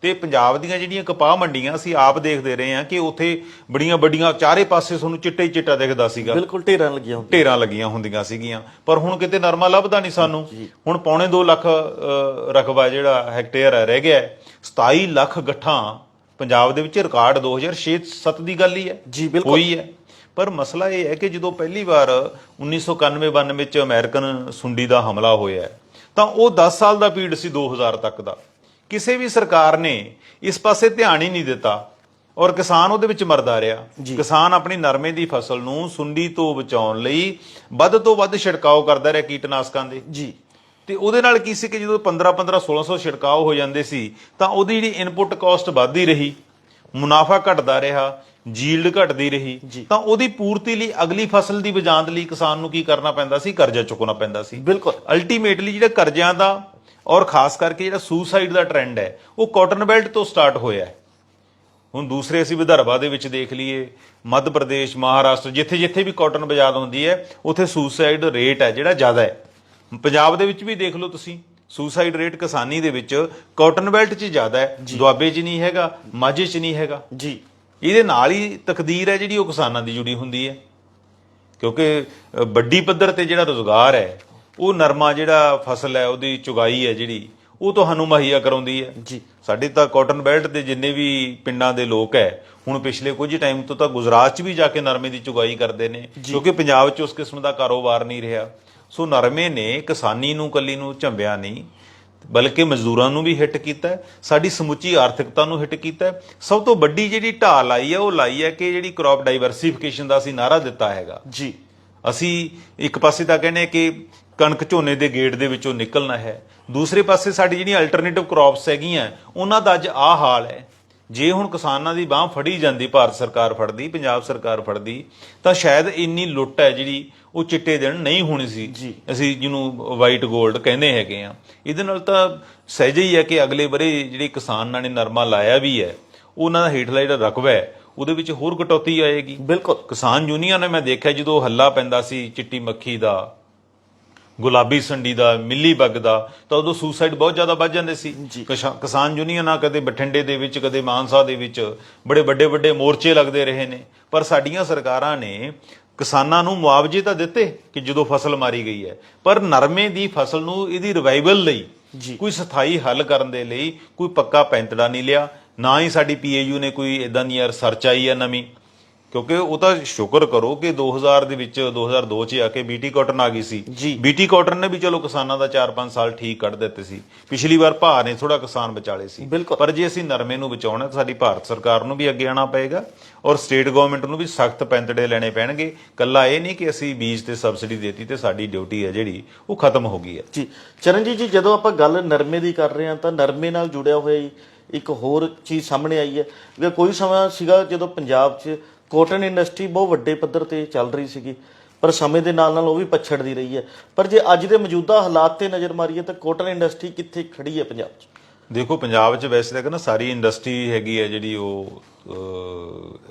ਤੇ ਪੰਜਾਬ ਦੀਆਂ ਜਿਹੜੀਆਂ ਕਪਾਹ ਮੰਡੀਆਂ ਅਸੀਂ ਆਪ ਦੇਖਦੇ ਰਹੇ ਹਾਂ ਕਿ ਉੱਥੇ ਬੜੀਆਂ ਵੱਡੀਆਂ ਚਾਰੇ ਪਾਸੇ ਤੁਹਾਨੂੰ ਚਿੱਟਾ ਹੀ ਚਿੱਟਾ ਦਿਖਦਾ ਸੀਗਾ। ਬਿਲਕੁਲ ਢੇਰਾਂ ਲੱਗੀਆਂ ਹੁੰਦੀਆਂ। ਢੇਰਾਂ ਲੱਗੀਆਂ ਹੁੰਦੀਆਂ ਸੀਗੀਆਂ। ਪਰ ਹੁਣ ਕਿਤੇ ਨਰਮਾ ਲੱਭਦਾ ਨਹੀਂ ਸਾਨੂੰ। ਹੁਣ ਪੌਣੇ 2 ਲੱਖ ਅ, ਰਕਬਾ ਜਿਹੜਾ ਹੈਕਟੇਅਰ ਹੈ ਰਹਿ ਗਿਆ ਹੈ। 27 ਲੱਖ ਗੱਠਾਂ ਪੰਜਾਬ ਦੇ ਵਿੱਚ ਰਿਕਾਰਡ 2006-7 ਦੀ ਗੱਲ ਹੀ ਹੈ। ਜੀ, ਬਿਲਕੁਲ। ਹੋਈ ਹੈ। ਪਰ ਮਸਲਾ ਇਹ ਹੈ ਕਿ ਜਦੋਂ ਪਹਿਲੀ ਵਾਰ 1991-92 ਵਿੱਚ ਅਮਰੀਕਨ ਸੁੰਡੀ ਦਾ ਹਮਲਾ ਹੋਇਆ ਹੈ, ਤਾਂ ਉਹ 10 ਸਾਲ ਦਾ ਪੀਰੀਅਡ ਸੀ 2000 ਤੱਕ ਦਾ। ਕਿਸੇ ਵੀ ਸਰਕਾਰ ਨੇ ਇਸ ਪਾਸੇ ਧਿਆਨ ਹੀ ਨਹੀਂ ਦਿੱਤਾ ਔਰ ਕਿਸਾਨ ਉਹਦੇ ਵਿੱਚ ਮਰਦਾ ਰਿਹਾ। ਕਿਸਾਨ ਆਪਣੀ ਨਰਮੇ ਦੀ ਫਸਲ ਨੂੰ ਸੁੰਡੀ ਤੋਂ ਬਚਾਉਣ ਲਈ ਵੱਧ ਤੋਂ ਵੱਧ ਛਿੜਕਾਓ ਕਰਦਾ ਰਿਹਾ ਕੀਟਨਾਸ਼ਕਾਂ ਦੇ। ਜੀ। ਤੇ ਉਹਦੇ ਨਾਲ ਕੀ ਸੀ ਕਿ ਜਦੋਂ 15 15 1600 ਛਿੜਕਾਓ ਹੋ ਜਾਂਦੇ ਸੀ ਤਾਂ ਉਹਦੀ ਜਿਹੜੀ ਇਨਪੁਟ ਕਾਸਟ ਵੱਧਦੀ ਰਹੀ ਮੁਨਾਫਾ ਘਟਦਾ ਰਿਹਾ ਜੀਲਡ ਘਟਦੀ ਰਹੀ। ਤਾਂ ਉਹਦੀ ਪੂਰਤੀ ਲਈ ਅਗਲੀ ਫਸਲ ਦੀ ਬਜਾਂਦ ਲਈ ਕਿਸਾਨ ਨੂੰ ਕੀ ਕਰਨਾ ਪੈਂਦਾ ਸੀ? ਕਰਜ਼ਾ ਚੁੱਕਣਾ ਪੈਂਦਾ ਸੀ। ਬਿਲਕੁਲ। ਅਲਟੀਮੇਟਲੀ ਜਿਹੜਾ ਕਰਜ਼ਿਆਂ ਦਾ ਔਰ ਖਾਸ ਕਰਕੇ ਜਿਹੜਾ ਸੁਸਾਈਡ ਦਾ ਟ੍ਰੈਂਡ ਹੈ ਉਹ ਕਾਟਨ ਬੈਲਟ ਤੋਂ ਸਟਾਰਟ ਹੋਇਆ ਹੈ। ਹੁਣ ਦੂਸਰੇ ਅਸੀਂ ਵਿਦਰਭਾ ਦੇ ਵਿੱਚ ਦੇਖ ਲਈਏ ਮੱਧ ਪ੍ਰਦੇਸ਼ ਮਹਾਰਾਸ਼ਟਰ ਜਿੱਥੇ ਜਿੱਥੇ ਵੀ ਕਾਟਨ ਬਜਾਦ ਹੁੰਦੀ ਹੈ ਉੱਥੇ ਸੁਸਾਈਡ ਰੇਟ ਹੈ ਜਿਹੜਾ ਜ਼ਿਆਦਾ ਹੈ। ਪੰਜਾਬ ਦੇ ਵਿੱਚ ਵੀ ਦੇਖ ਲਓ ਤੁਸੀਂ ਸੁਸਾਈਡ ਰੇਟ ਕਿਸਾਨੀ ਦੇ ਵਿੱਚ ਕਾਟਨ ਬੈਲਟ 'ਚ ਜ਼ਿਆਦਾ ਹੈ। ਦੁਆਬੇ 'ਚ ਨਹੀਂ ਹੈਗਾ ਮਾਝੇ 'ਚ ਨਹੀਂ ਹੈਗਾ। ਜੀ। ਇਹਦੇ ਨਾਲ ਹੀ ਤਕਦੀਰ ਹੈ ਜਿਹੜੀ ਉਹ ਕਿਸਾਨਾਂ ਦੀ ਜੁੜੀ ਹੁੰਦੀ ਹੈ। ਕਿਉਂਕਿ ਵੱਡੀ ਪੱਧਰ ਤੇ ਜਿਹੜਾ ਰੋਜ਼ਗਾਰ ਹੈ ਉਹ ਨਰਮਾ ਜਿਹੜਾ ਫਸਲ ਹੈ ਉਹਦੀ ਚੁਗਾਈ ਹੈ ਜਿਹੜੀ ਉਹ ਤੁਹਾਨੂੰ ਮੁਹੱਈਆ ਕਰਾਉਂਦੀ ਹੈ। ਜੀ। ਸਾਡੇ ਤਾਂ ਕਾਟਨ ਬੈਲਟ ਦੇ ਜਿੰਨੇ ਵੀ ਪਿੰਡਾਂ ਦੇ ਲੋਕ ਹੈ ਹੁਣ ਪਿਛਲੇ ਕੁਝ ਟਾਈਮ ਤੋਂ ਤਾਂ ਗੁਜਰਾਤ 'ਚ ਵੀ ਜਾ ਕੇ ਨਰਮੇ ਦੀ ਚੁਗਾਈ ਕਰਦੇ ਨੇ ਕਿਉਂਕਿ ਪੰਜਾਬ 'ਚ ਉਸ ਕਿਸਮ ਦਾ ਕਾਰੋਬਾਰ ਨਹੀਂ ਰਿਹਾ। ਸੋ ਨਰਮੇ ਨੇ ਕਿਸਾਨੀ ਨੂੰ ਕੱਲੀ ਨੂੰ ਝੰਬਿਆ ਨਹੀਂ ਬਲਕਿ ਮਜ਼ਦੂਰਾਂ ਨੂੰ ਵੀ ਹਿੱਟ ਕੀਤਾ ਸਾਡੀ ਸਮੁੱਚੀ ਆਰਥਿਕਤਾ ਨੂੰ ਹਿੱਟ ਕੀਤਾ। ਸਭ ਤੋਂ ਵੱਡੀ ਜਿਹੜੀ ਢਾਲ ਆਈ ਹੈ ਉਹ ਲਾਈ ਹੈ ਕਿ ਜਿਹੜੀ ਕ੍ਰੌਪ ਡਾਈਵਰਸਿਫਿਕੇਸ਼ਨ ਦਾ ਅਸੀਂ ਨਾਰਾ ਦਿੱਤਾ ਹੈਗਾ। ਜੀ। ਅਸੀਂ ਇੱਕ ਪਾਸੇ ਤਾਂ ਕਹਿੰਦੇ ਕਿ ਕਣਕ ਝੋਨੇ ਦੇ ਗੇਟ ਦੇ ਵਿੱਚੋਂ ਨਿਕਲਣਾ ਹੈ। ਦੂਸਰੇ ਪਾਸੇ ਸਾਡੀ ਜਿਹੜੀਆਂ ਅਲਟਰਨੇਟਿਵ ਕ੍ਰੌਪਸ ਹੈਗੀਆਂ ਉਹਨਾਂ ਦਾ ਅੱਜ ਆਹ ਹਾਲ ਹੈ। ਜੇ ਹੁਣ ਕਿਸਾਨਾਂ ਦੀ ਬਾਹ ਫੜੀ ਜਾਂਦੀ ਭਾਰਤ ਸਰਕਾਰ ਫੜਦੀ ਪੰਜਾਬ ਸਰਕਾਰ ਫੜਦੀ ਤਾਂ ਸ਼ਾਇਦ ਇੰਨੀ ਲੁੱਟ ਹੈ ਜਿਹੜੀ ਉਹ ਚਿੱਟੇ ਦਿਨ ਨਹੀਂ ਹੋਣੀ ਸੀ। ਅਸੀਂ ਜਿਹਨੂੰ ਵਾਈਟ 골ਡ ਕਹਿੰਦੇ ਹੈਗੇ ਆ ਇਹਦੇ ਨਾਲ ਤਾਂ ਸਹਿਜ ਹੀ ਹੈ ਕਿ ਅਗਲੇ ਬਰੇ ਜਿਹੜੀ ਕਿਸਾਨਾਂ ਨੇ ਨਰਮਾ ਲਾਇਆ ਵੀ ਹੈ ਉਹਨਾਂ ਦਾ ਹੇਠਲਾ ਜਿਹੜਾ ਰਕਬਾ ਹੈ ਉਹਦੇ ਵਿੱਚ ਹੋਰ ਕਟੌਤੀ ਆਏਗੀ। ਬਿਲਕੁਲ। ਕਿਸਾਨ ਯੂਨੀਅਨ ਨੇ ਮੈਂ ਦੇਖਿਆ ਜਦੋਂ ਹੱਲਾ ਪੈਂਦਾ ਸੀ ਚਿੱਟੀ ਮੱਖੀ ਦਾ ਗੁਲਾਬੀ ਸੰਡੀ ਦਾ ਮਿੱਲੀ ਬੱਗ ਦਾ ਤਾਂ ਉਦੋਂ ਸੁਸਾਈਡ ਬਹੁਤ ਜ਼ਿਆਦਾ ਵੱਧ ਜਾਂਦੇ ਸੀ। ਕਿਸਾ- ਕਿਸਾਨ ਯੂਨੀਅਨਾਂ ਕਦੇ ਬਠਿੰਡੇ ਦੇ ਵਿੱਚ ਕਦੇ ਮਾਨਸਾ ਦੇ ਵਿੱਚ ਬੜੇ ਵੱਡੇ ਵੱਡੇ ਮੋਰਚੇ ਲੱਗਦੇ ਰਹੇ ਨੇ। ਪਰ ਸਾਡੀਆਂ ਸਰਕਾਰਾਂ ਨੇ ਕਿਸਾਨਾਂ ਨੂੰ ਮੁਆਵਜ਼ੇ ਤਾਂ ਦਿੱਤੇ ਕਿ ਜਦੋਂ ਫਸਲ ਮਾਰੀ ਗਈ ਹੈ। ਪਰ ਨਰਮੇ ਦੀ ਫਸਲ ਨੂੰ ਇਹਦੀ ਰਿਵਾਈਵਲ ਲਈ। ਕੋਈ ਸਥਾਈ ਹੱਲ ਕਰਨ ਦੇ ਲਈ ਕੋਈ ਪੱਕਾ ਪੈਂਤੜਾ ਨਹੀਂ ਲਿਆ। ਨਾ ਹੀ ਸਾਡੀ ਪੀਏਯੂ ਨੇ ਕੋਈ ਇਦਾਂ ਦੀ ਰਿਸਰਚ ਆਈ ਹੈ ਨਵੀਂ। ਕਿਉਂਕਿ ਉਹ ਤਾਂ ਸ਼ੁਕਰ ਕਰੋ ਕਿ 2000 ਦੇ ਵਿੱਚ 2002 ਚ ਆ ਕੇ ਬੀਟੀ ਕਾਟਨ ਆ ਗਈ ਸੀ। ਬੀਟੀ ਕਾਟਨ ਨੇ ਵੀ ਚਲੋ ਕਿਸਾਨਾਂ ਦਾ 4-5 ਸਾਲ ਠੀਕ ਕੱਢ ਦਿੱਤੇ ਸੀ। ਪਿਛਲੀ ਵਾਰ ਭਾਅ ਨੇ ਥੋੜਾ ਕਿਸਾਨ ਬਚਾਲੇ ਸੀ। ਪਰ ਜੇ ਅਸੀਂ ਨਰਮੇ ਨੂੰ ਬਚਾਉਣਾ ਤਾਂ ਸਾਡੀ ਭਾਰਤ ਸਰਕਾਰ ਨੂੰ ਵੀ ਅੱਗੇ ਆਣਾ ਪਏਗਾ ਔਰ ਸਟੇਟ ਗਵਰਨਮੈਂਟ ਨੂੰ ਵੀ ਸਖਤ ਪੈਂਤੜੇ ਲੈਣੇ ਪੈਣਗੇ। ਕੱਲਾ ਇਹ ਨਹੀਂ ਕਿ ਅਸੀਂ ਬੀਜ ਤੇ ਸਬਸਿਡੀ ਦੇਤੀ ਤੇ ਸਾਡੀ ਡਿਊਟੀ ਹੈ ਜਿਹੜੀ ਉਹ ਖਤਮ ਹੋ ਗਈ ਹੈ। ਜੀ। ਚਰਨਜੀਤ ਜੀ ਜਦੋਂ ਆਪਾਂ ਗੱਲ ਨਰਮੇ ਦੀ ਕਰ ਰਹੇ ਹਾਂ ਤਾਂ ਨਰਮੇ ਨਾਲ ਜੁੜਿਆ ਹੋਇਆ ਇੱਕ ਹੋਰ ਚੀਜ਼ ਸਾਹਮਣੇ ਆਈ ਹੈ। ਕਿ ਕੋਈ ਸਮਾਂ ਸੀਗਾ ਜਦੋਂ ਪੰਜਾਬ 'ਚ ਕੋਟਨ ਇੰਡਸਟਰੀ ਬਹੁਤ ਵੱਡੇ ਪੱਧਰ ਤੇ ਚੱਲ ਰਹੀ ਸੀਗੀ ਪਰ ਸਮੇਂ ਦੇ ਨਾਲ ਨਾਲ ਉਹ ਵੀ ਪਛੜਦੀ ਰਹੀ ਹੈ। ਪਰ ਜੇ ਅੱਜ ਦੇ ਮੌਜੂਦਾ ਹਾਲਾਤ ਤੇ ਨਜ਼ਰ ਮਾਰੀਏ ਤਾਂ ਕੋਟਨ ਇੰਡਸਟਰੀ ਕਿੱਥੇ ਖੜੀ ਹੈ ਪੰਜਾਬ 'ਚ? ਦੇਖੋ ਪੰਜਾਬ 'ਚ ਵੈਸੇ ਤਾਂ ਕਹਿੰਦਾ ਸਾਰੀ ਇੰਡਸਟਰੀ ਹੈਗੀ ਹੈ ਜਿਹੜੀ ਉਹ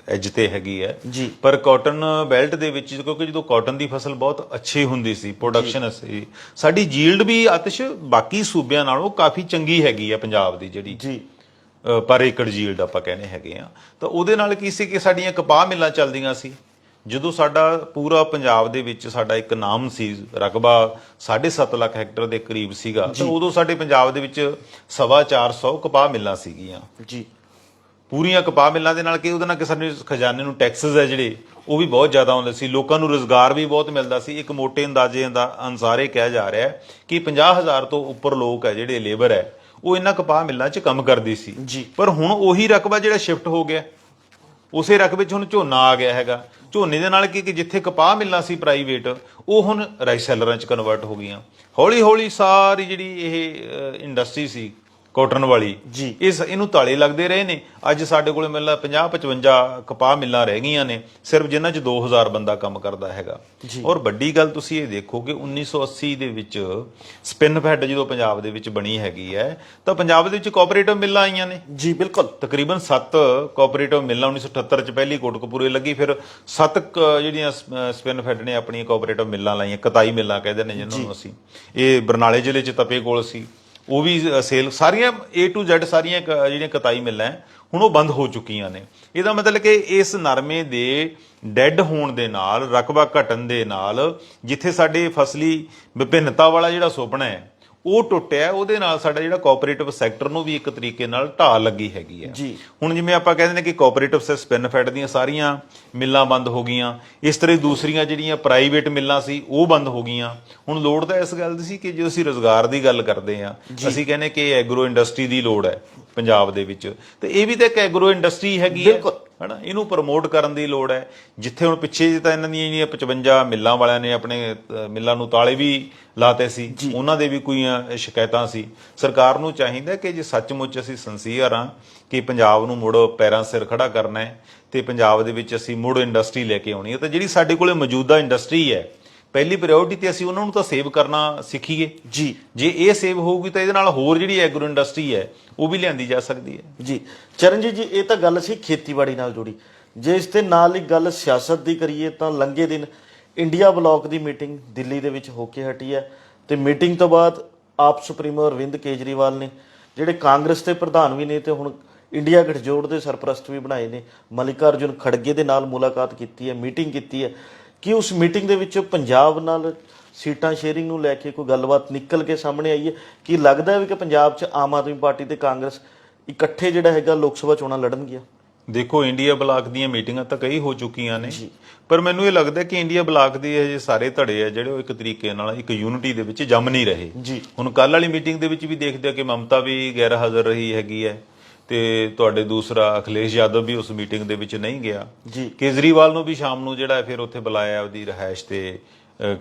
ਐਜ ਤੇ ਹੈਗੀ ਹੈ। ਪਰ ਕਾਟਨ ਬੈਲਟ ਦੇ ਵਿੱਚ ਕਿਉਂਕਿ ਜਦੋਂ ਕਾਟਨ ਦੀ ਫਸਲ ਬਹੁਤ ਅੱਛੀ ਹੁੰਦੀ ਸੀ ਪ੍ਰੋਡਕਸ਼ਨ ਸੀ ਸਾਡੀ ਜੀਲਡ ਵੀ ਆਤਿਸ਼ ਬਾਕੀ ਸੂਬਿਆਂ ਨਾਲੋਂ ਕਾਫੀ ਚੰਗੀ ਹੈਗੀ ਹੈ ਪੰਜਾਬ ਦੀ ਜਿਹੜੀ ਜੀ। ਪਰ ਏਕੜ ਜੀਲਡ ਆਪਾਂ ਕਹਿੰਦੇ ਹੈਗੇ ਆ। ਤਾਂ ਉਹਦੇ ਨਾਲ ਕੀ ਸੀ ਕਿ ਸਾਡੀਆਂ ਕਪਾਹ ਮਿੱਲਾਂ ਚੱਲਦੀਆਂ ਸੀ। ਜਦੋਂ ਸਾਡਾ ਪੂਰਾ ਪੰਜਾਬ ਦੇ ਵਿੱਚ ਸਾਡਾ ਇੱਕ ਨਾਮ ਸੀ ਰਕਬਾ 7.5 ਲੱਖ ਹੈਕਟਰ ਦੇ ਕਰੀਬ ਸੀਗਾ ਤਾਂ ਉਦੋਂ ਸਾਡੇ ਪੰਜਾਬ ਦੇ ਵਿੱਚ ਸਵਾ 400 ਕਪਾਹ ਮਿੱਲਾਂ ਸੀਗੀਆਂ। ਜੀ। ਪੂਰੀਆਂ ਕਪਾਹ ਮਿੱਲਾਂ ਦੇ ਨਾਲ ਕਿ ਉਹਦੇ ਨਾਲ ਕਿ ਸਾਡੇ ਖਜ਼ਾਨੇ ਨੂੰ ਟੈਕਸਸ ਹੈ ਜਿਹੜੇ ਉਹ ਵੀ ਬਹੁਤ ਜ਼ਿਆਦਾ ਆਉਂਦੇ ਸੀ। ਲੋਕਾਂ ਨੂੰ ਰੋਜ਼ਗਾਰ ਵੀ ਬਹੁਤ ਮਿਲਦਾ ਸੀ। ਇੱਕ ਮੋٹے ਅੰਦਾਜ਼ੇ ਦਾ ਅਨਸਾਰ ਕਿਹਾ ਜਾ ਰਿਹਾ ਹੈ ਕਿ 50000 ਤੋਂ ਉੱਪਰ ਲੋਕ ਹੈ ਜਿਹੜੇ ਲੇਬਰ ਹੈ। ਉਹ ਇਹਨਾਂ ਕਪਾਹ ਮਿੱਲਾਂ 'ਚ ਕੰਮ ਕਰਦੀ ਸੀ। ਜੀ। ਪਰ ਹੁਣ ਉਹੀ ਰਕਬਾ ਜਿਹੜਾ ਸ਼ਿਫਟ ਹੋ ਗਿਆ। ਉਸੇ ਰਕਬੇ 'ਚ ਹੁਣ ਝੋਨਾ ਆ ਗਿਆ ਹੈਗਾ। ਝੋਨੇ ਦੇ ਨਾਲ ਕੀ ਕਿ ਜਿੱਥੇ ਕਪਾਹ ਮਿਲਣਾ ਸੀ ਪ੍ਰਾਈਵੇਟ ਉਹ ਹੁਣ ਰਾਈਸੈਲਰਾਂ 'ਚ ਕਨਵਰਟ ਹੋ ਗਈਆਂ। ਹੌਲੀ ਹੌਲੀ ਸਾਰੀ ਜਿਹੜੀ ਇਹ ਇੰਡਸਟਰੀ ਸੀ ਕਾਟਨ ਵਾਲੀ। ਜੀ। ਇਸ ਇਹਨੂੰ ਤਾਲੇ ਲੱਗਦੇ ਰਹੇ ਨੇ। ਅੱਜ ਸਾਡੇ ਕੋਲੇ ਮਿਲਣਾ 50 55 ਕਪਾਹ ਮਿੱਲਾਂ ਰਹਿ ਗਈਆਂ ਨੇ। ਸਿਰਫ ਜਿਨ੍ਹਾਂ 'ਚ 2000 ਬੰਦਾ ਕੰਮ ਕਰਦਾ ਹੈਗਾ। ਔਰ ਵੱਡੀ ਗੱਲ ਤੁਸੀਂ ਇਹ ਦੇਖੋ ਕਿ 1980 ਦੇ ਵਿੱਚ ਸਪਿਨ ਫੈਡ ਜਦੋਂ ਪੰਜਾਬ ਦੇ ਵਿੱਚ ਬਣੀ ਹੈਗੀ ਹੈ ਤਾਂ ਪੰਜਾਬ ਦੇ ਵਿੱਚ ਕੋਆਪਰੇਟਿਵ ਮਿੱਲਾਂ ਆਈਆਂ ਨੇ। ਜੀ ਬਿਲਕੁਲ। ਤਕਰੀਬਨ 7 ਕੋਆਪਰੇਟਿਵ ਮਿੱਲਾਂ 1978 ਚ ਪਹਿਲੀ ਕੋਟਕਪੂਰੇ ਲੱਗੀ ਫਿਰ 7 ਜਿਹੜੀਆਂ ਸਪਿਨ ਫੈਡ ਨੇ ਆਪਣੀਆਂ ਕੋਆਪਰੇਟਿਵ ਮਿੱਲਾਂ ਲਾਈਆਂ ਕਤਾਈ ਮਿੱਲਾਂ ਕਹਿੰਦੇ ਨੇ ਜਿਹਨਾਂ ਨੂੰ ਅਸੀਂ। ਇਹ ਬਰਨਾਲੇ ਜ਼ਿਲ੍ਹੇ ਚ ਤਪੇ ਕੋਲ ਸੀ। ਉਹ ਵੀ ਸੇਲ ਸਾਰੀਆਂ A to Z ਸਾਰੀਆਂ ਕ- ਜਿਹੜੀਆਂ ਕਤਾਈ ਮਿੱਲਾਂ ਹੁਣ ਉਹ ਬੰਦ ਹੋ ਚੁੱਕੀਆਂ ਨੇ। ਇਹਦਾ ਮਤਲਬ ਕਿ ਇਸ ਨਰਮੇ ਦੇ ਡੈੱਡ ਹੋਣ ਦੇ ਨਾਲ, ਰਕਬਾ ਘਟਣ ਦੇ ਨਾਲ, ਜਿੱਥੇ ਸਾਡੇ ਫਸਲੀ ਵਿਭਿੰਨਤਾ ਵਾਲਾ ਜਿਹੜਾ ਸੁਪਨਾ ਹੈ ਉਹ ਟੁੱਟਿਆ ਉਹਦੇ ਨਾਲ ਸਾਡਾ ਜਿਹੜਾ ਕੋਆਪਰੇਟਿਵ ਸੈਕਟਰ ਨੂੰ ਵੀ ਇੱਕ ਤਰੀਕੇ ਨਾਲ ਢਾਲ ਲੱਗੀ ਹੈਗੀ ਹੈ। ਹੁਣ ਜਿਵੇਂ ਆਪਾਂ ਕਹਿੰਦੇ ਨੇ ਕਿ ਕੋਆਪਰੇਟਿਵ ਸੇ ਸਪਿਨ ਫੈਡ ਦੀਆਂ ਸਾਰੀਆਂ ਮਿੱਲਾਂ ਬੰਦ ਹੋ ਗਈਆਂ ਇਸ ਤਰ੍ਹਾਂ ਹੀ ਦੂਸਰੀਆਂ ਜਿਹੜੀਆਂ ਪ੍ਰਾਈਵੇਟ ਮਿੱਲਾਂ ਸੀ ਉਹ ਬੰਦ ਹੋ ਗਈਆਂ। ਹੁਣ ਲੋੜ ਤਾਂ ਇਸ ਗੱਲ ਦੀ ਸੀ ਕਿ ਜੇ ਅਸੀਂ ਰੋਜ਼ਗਾਰ ਦੀ ਗੱਲ ਕਰਦੇ ਆ ਅਸੀਂ ਕਹਿੰਦੇ ਕਿ ਐਗਰੋ ਇੰਡਸਟਰੀ ਦੀ ਲੋੜ ਹੈ। ਪੰਜਾਬ ਦੇ ਵਿੱਚ। ਤੇ ਇਹ ਵੀ ਤਾਂ ਇੱਕ ਐਗਰੋ ਇੰਡਸਟਰੀ ਹੈਗੀ ਹੈ। ਹਨਾ? ਇਹਨੂੰ ਪ੍ਰਮੋਟ ਕਰਨ ਦੀ ਲੋੜ ਹੈ। ਜਿੱਥੇ ਹੁਣ ਪਿੱਛੇ ਜਿਹੇ ਤਾਂ ਇਹਨਾਂ ਦੀਆਂ ਜਿਹੜੀਆਂ 55 ਮਿੱਲਾਂ ਵਾਲਿਆਂ ਨੇ ਆਪਣੇ ਮਿੱਲਾਂ ਨੂੰ ਤਾਲੇ ਵੀ ਲਾਤੇ ਸੀ। ਉਹਨਾਂ ਦੇ ਵੀ ਕੋਈ ਸ਼ਿਕਾਇਤਾਂ ਸੀ। ਸਰਕਾਰ ਨੂੰ ਚਾਹੀਦਾ ਕਿ ਜੇ ਸੱਚਮੁੱਚ ਅਸੀਂ ਸੰਸੀਅਰ ਹਾਂ ਕਿ ਪੰਜਾਬ ਨੂੰ ਮੁੜ ਪੈਰਾਂ ਸਿਰ ਖੜਾ ਕਰਨਾ ਹੈ ਤੇ ਪੰਜਾਬ ਦੇ ਵਿੱਚ ਅਸੀਂ ਮੁੜ ਇੰਡਸਟਰੀ ਲੈ ਕੇ ਆਉਣੀ ਹੈ ਤਾਂ ਜਿਹੜੀ ਸਾਡੇ ਕੋਲੇ ਮੌਜੂਦਾ ਇੰਡਸਟਰੀ ਹੈ ਪਹਿਲੀ ਪ੍ਰਾਇੋਰਟੀ ਤੇ ਅਸੀਂ ਉਹਨਾਂ ਨੂੰ ਤਾਂ ਸੇਵ ਕਰਨਾ ਸਿੱਖੀਏ। ਜੀ। ਜੇ ਇਹ ਸੇਵ ਹੋਊਗੀ ਤਾਂ ਇਹਦੇ ਨਾਲ ਹੋਰ ਜਿਹੜੀ ਐਗਰੋ ਇੰਡਸਟਰੀ ਹੈ ਉਹ ਵੀ ਲਿਆਂਦੀ ਜਾ ਸਕਦੀ ਹੈ। ਜੀ। ਚਰਨਜੀਤ ਜੀ ਇਹ ਤਾਂ ਗੱਲ ਸੀ ਖੇਤੀਬਾੜੀ ਨਾਲ ਜੁੜੀ। ਜੇ ਇਸ ਦੇ ਨਾਲ ਹੀ ਗੱਲ ਸਿਆਸਤ ਦੀ ਕਰੀਏ ਤਾਂ ਲੰਘੇ ਦਿਨ ਇੰਡੀਆ ਬਲਾਕ ਦੀ ਮੀਟਿੰਗ ਦਿੱਲੀ ਦੇ ਵਿੱਚ ਹੋ ਕੇ ਹਟੀ ਹੈ ਤੇ ਮੀਟਿੰਗ ਤੋਂ ਬਾਅਦ ਆਪ ਸੁਪਰੀਮੋ ਅਰਵਿੰਦ ਕੇਜਰੀਵਾਲ ਨੇ ਜਿਹੜੇ ਕਾਂਗਰਸ ਦੇ ਪ੍ਰਧਾਨ ਵੀ ਨੇ ਤੇ ਹੁਣ ਇੰਡੀਆ ਗਠਜੋੜ ਦੇ ਸਰਪ੍ਰਸਤ ਵੀ ਬਣਾਏ ਨੇ ਮਲਿਕਾਰਜੁਨ ਖੜਗੇ ਦੇ ਨਾਲ ਮੁਲਾਕਾਤ ਕੀਤੀ ਹੈ ਮੀਟਿੰਗ ਕੀਤੀ ਹੈ। ਕਿ ਉਸ ਮੀਟਿੰਗ ਦੇ ਵਿੱਚ ਪੰਜਾਬ ਨਾਲ ਸੀਟਾਂ ਸ਼ੇਅਰਿੰਗ ਨੂੰ ਲੈ ਕੇ ਕੋਈ ਗੱਲਬਾਤ ਨਿਕਲ ਕੇ ਸਾਹਮਣੇ ਆਈ ਹੈ? ਕਿ ਲੱਗਦਾ ਹੈ ਵੀ ਕਿ ਪੰਜਾਬ 'ਚ ਆਮ ਆਦਮੀ ਪਾਰਟੀ ਤੇ ਕਾਂਗਰਸ ਇਕੱਠੇ ਜਿਹੜਾ ਹੈਗਾ ਲੋਕ ਸਭਾ ਚੋਣਾਂ ਲੜਨਗੀਆਂ ਦੇਖੋ ਇੰਡੀਆ ਬਲਾਕ ਦੀਆਂ ਮੀਟਿੰਗਾਂ ਤਾਂ ਕਈ ਹੋ ਚੁੱਕੀਆਂ ਨੇ ਪਰ ਮੈਨੂੰ ਇਹ ਲੱਗਦਾ ਕਿ ਇੰਡੀਆ ਬਲਾਕ ਦੇ ਇਹ ਸਾਰੇ ਧੜੇ ਆ ਜਿਹੜੇ ਉਹ ਇੱਕ ਤਰੀਕੇ ਨਾਲ ਇੱਕ ਯੂਨਿਟੀ ਦੇ ਵਿੱਚ ਜੰਮ ਨਹੀਂ ਰਹੇ। ਹੁਣ ਕੱਲ ਵਾਲੀ ਮੀਟਿੰਗ ਦੇ ਵਿੱਚ ਵੀ ਦੇਖਦੇ ਆ ਕਿ ਮਮਤਾ ਵੀ ਗੈਰ ਹਾਜ਼ਰ ਰਹੀ ਹੈਗੀ ਹੈ। ਤੇ ਤੁਹਾਡੇ ਦੂਸਰਾ ਅਖਿਲੇਸ਼ ਯਾਦਵ ਵੀ ਉਸ ਮੀਟਿੰਗ ਦੇ ਵਿੱਚ ਨਹੀਂ ਗਿਆ। ਜੀ। ਕੇਜਰੀਵਾਲ ਨੂੰ ਵੀ ਸ਼ਾਮ ਨੂੰ ਜਿਹੜਾ ਫਿਰ ਉੱਥੇ ਬੁਲਾਇਆ ਉਹਦੀ ਰਹਿائش ਤੇ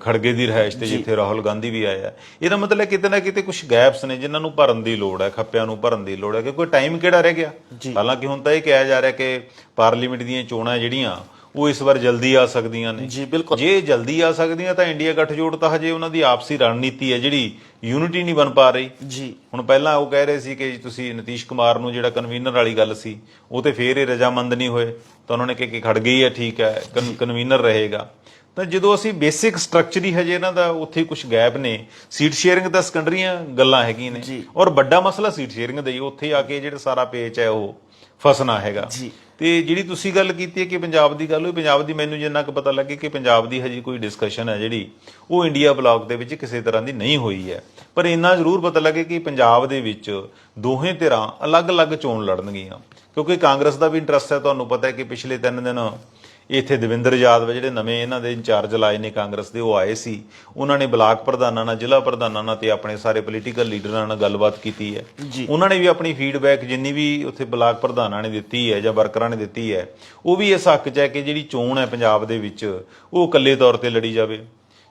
ਖੜਗੇ ਦੀ ਰਹਿائش ਤੇ ਜਿੱਥੇ ਰਾਹੁਲ ਗਾਂਧੀ ਵੀ ਆਇਆ। ਇਹਦਾ ਮਤਲਬ ਕਿਤੇ ਨਾ ਕਿਤੇ ਕੁਝ ਗੈਪਸ ਨੇ ਜਿਨ੍ਹਾਂ ਨੂੰ ਭਰਨ ਦੀ ਲੋੜ ਹੈ ਖੱਪਿਆਂ ਨੂੰ ਭਰਨ ਦੀ ਲੋੜ ਹੈ ਕਿ ਕੋਈ ਟਾਈਮ ਕਿਹੜਾ ਰਹਿ ਗਿਆ? ਹਾਲਾਂਕਿ ਹੁਣ ਤਾਂ ਇਹ ਕਿਹਾ ਜਾ ਰਿਹਾ ਕਿ ਪਾਰਲੀਮੈਂਟ ਦੀਆਂ ਚੋਣਾਂ ਜਿਹੜੀਆਂ ਉਹ ਇਸ ਵਾਰ ਜਲਦੀ ਆ ਸਕਦੀਆਂ ਨੇ। ਜੀ ਬਿਲਕੁਲ। ਜੇ ਜਲਦੀ ਆ ਸਕਦੀਆਂ ਤਾਂ ਇੰਡੀਆ ਗੱਠਜੋੜ ਤਾਂ ਹਜੇ ਉਹਨਾਂ ਦੀ ਆਪਸੀ ਰਣਨੀਤੀ ਹੈ ਜਿਹੜੀ ਯੂਨਿਟੀ ਨਹੀਂ ਬਣ ਪਾ ਰਹੀ। ਜੀ। ਹੁਣ ਪਹਿਲਾਂ ਉਹ ਕਹਿ ਰਹੇ ਸੀ ਕਿ ਤੁਸੀਂ ਨਤੀਸ਼ ਕੁਮਾਰ ਨੂੰ ਜਿਹੜਾ ਕਨਵੀਨਰ ਵਾਲੀ ਗੱਲ ਸੀ ਉਹ ਤੇ ਫੇਰ ਇਹ ਰਜਾਮੰਦ ਨਹੀਂ ਹੋਏ। ਤਾਂ ਉਹਨਾਂ ਨੇ ਕਿਹਾ ਕਿ ਖੜ ਗਈ ਹੈ ਠੀਕ ਹੈ ਕਨਵੀਨਰ ਰਹੇਗਾ। ਤਾਂ ਜਦੋਂ ਅਸੀਂ ਬੇਸਿਕ ਸਟਰਕਚਰ ਹੀ ਹਜੇ ਇਹਨਾਂ ਦਾ ਉੱਥੇ ਕੁਝ ਗੈਪ ਨੇ ਸੀਟ ਸ਼ੇਅਰਿੰਗ ਤਾਂ ਸੈਕੰਡਰੀਆਂ ਗੱਲਾਂ ਹੈਗੀਆਂ ਨੇ। ਔਰ ਵੱਡਾ ਮਸਲਾ ਸੀਟ ਸ਼ੇਅਰਿੰਗ ਦਾ ਹੀ ਉੱਥੇ ਆ ਕੇ ਜਿਹੜਾ ਸਾਰਾ ਪੇਚ ਹੈ ਉਹ। ਫਸਣਾ ਹੈਗਾ। ਜੀ। ਤੇ ਜਿਹੜੀ ਤੁਸੀਂ ਗੱਲ ਕੀਤੀ ਹੈ ਕਿ ਪੰਜਾਬ ਦੀ ਗੱਲ ਹੋਈ ਪੰਜਾਬ ਦੀ ਮੈਨੂੰ ਜਿੰਨਾ ਕੁ ਪਤਾ ਲੱਗੇ ਕਿ ਪੰਜਾਬ ਦੀ ਹਜੇ ਕੋਈ ਡਿਸਕਸ਼ਨ ਹੈ ਜਿਹੜੀ ਉਹ ਇੰਡੀਆ ਬਲਾਕ ਦੇ ਵਿੱਚ ਕਿਸੇ ਤਰ੍ਹਾਂ ਦੀ ਨਹੀਂ ਹੋਈ ਹੈ। ਪਰ ਇੰਨਾ ਜ਼ਰੂਰ ਪਤਾ ਲੱਗੇ ਕਿ ਪੰਜਾਬ ਦੇ ਵਿੱਚ ਦੋਹੇ ਧਿਰਾਂ ਅਲੱਗ-ਅਲੱਗ ਚੋਣ ਲੜਨਗੀਆਂ। ਕਿਉਂਕਿ ਕਾਂਗਰਸ ਦਾ ਵੀ ਇੰਟਰਸਟ ਹੈ ਤੁਹਾਨੂੰ ਪਤਾ ਹੈ ਕਿ ਪਿਛਲੇ 3 ਦਿਨ ਇੱਥੇ ਦਵਿੰਦਰ ਯਾਦਵ ਜਿਹੜੇ ਨਵੇਂ ਇਹਨਾਂ ਦੇ ਇੰਚਾਰਜ ਲਾਏ ਨੇ ਕਾਂਗਰਸ ਦੇ ਉਹ ਆਏ ਸੀ। ਉਹਨਾਂ ਨੇ ਬਲਾਕ ਪ੍ਰਧਾਨਾਂ ਨਾਲ ਜ਼ਿਲ੍ਹਾ ਪ੍ਰਧਾਨਾਂ ਨਾਲ ਤੇ ਆਪਣੇ ਸਾਰੇ ਪੋਲੀਟੀਕਲ ਲੀਡਰਾਂ ਨਾਲ ਗੱਲਬਾਤ ਕੀਤੀ ਹੈ। ਉਹਨਾਂ ਨੇ ਵੀ ਆਪਣੀ ਫੀਡਬੈਕ ਜਿੰਨੀ ਵੀ ਉੱਥੇ ਬਲਾਕ ਪ੍ਰਧਾਨਾਂ ਨੇ ਦਿੱਤੀ ਹੈ ਜਾਂ ਵਰਕਰਾਂ ਨੇ ਦਿੱਤੀ ਹੈ ਉਹ ਵੀ ਇਸ ਹੱਕ 'ਚ ਹੈ ਕਿ ਜਿਹੜੀ ਚੋਣ ਹੈ ਪੰਜਾਬ ਦੇ ਵਿੱਚ ਉਹ ਇਕੱਲੇ ਤੌਰ ਤੇ ਲੜੀ ਜਾਵੇ।